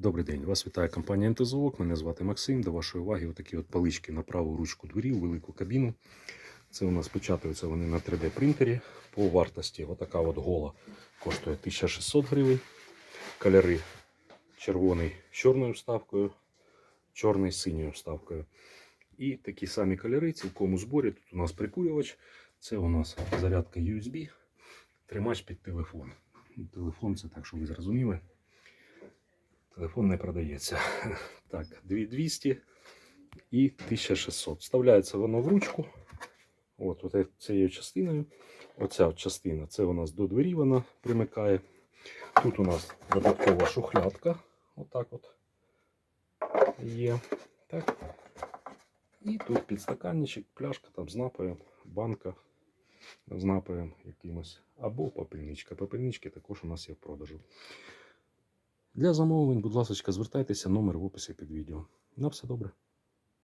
Добрий день, вас вітає компанія МТЗОК. Мене звати Максим. До вашої уваги отакі от палички на праву ручку дверів, велику кабіну. Це у нас печатаються вони на 3D принтері. По вартості отака от гола коштує 1600 гривень. Кольори червоний з чорною вставкою, чорний з синьою вставкою. І такі самі кольори цілком у зборі. Тут у нас прикурювач. Це у нас зарядка USB, тримач під телефон. Телефон це так, щоб ви зрозуміли. Телефон не продається. Так, 2200 і 1600. Вставляється воно в ручку. От, от цією частиною. Оця от частина це у нас до двері вона примикає. Тут у нас додаткова шухлядка. Отак от є. Так. І тут підстаканничок, пляшка там з напоєм, банка з напоєм якимось. Або попільничка. Попільнички також у нас є в продажу. Для замовлень, будь ласка, звертайтеся, номер в описі під відео. На все добре.